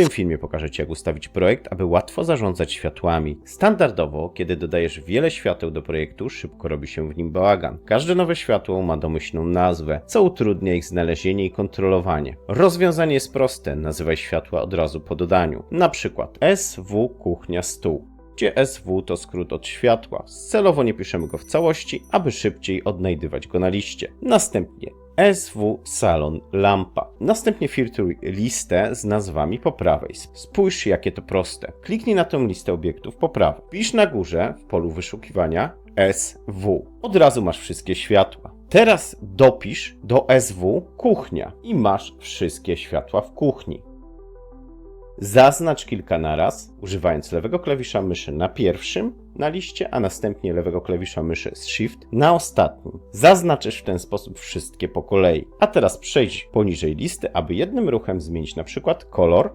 tym filmie pokażę Ci, jak ustawić projekt, aby łatwo zarządzać światłami. Standardowo, kiedy dodajesz wiele świateł do projektu, szybko robi się w nim bałagan. Każde nowe światło ma domyślną nazwę, co utrudnia ich znalezienie i kontrolowanie. Rozwiązanie jest proste, nazywaj światła od razu po dodaniu. Na przykład SW kuchnia stół gdzie SW to skrót od światła. Celowo nie piszemy go w całości, aby szybciej odnajdywać go na liście. Następnie SW salon lampa. Następnie filtruj listę z nazwami po prawej. Spójrz jakie to proste. Kliknij na tę listę obiektów po prawej. Pisz na górze w polu wyszukiwania SW. Od razu masz wszystkie światła. Teraz dopisz do SW kuchnia i masz wszystkie światła w kuchni. Zaznacz kilka naraz, używając lewego klawisza myszy na pierwszym na liście, a następnie lewego klawisza myszy z Shift na ostatnim. Zaznaczysz w ten sposób wszystkie po kolei. A teraz przejdź poniżej listy, aby jednym ruchem zmienić na przykład kolor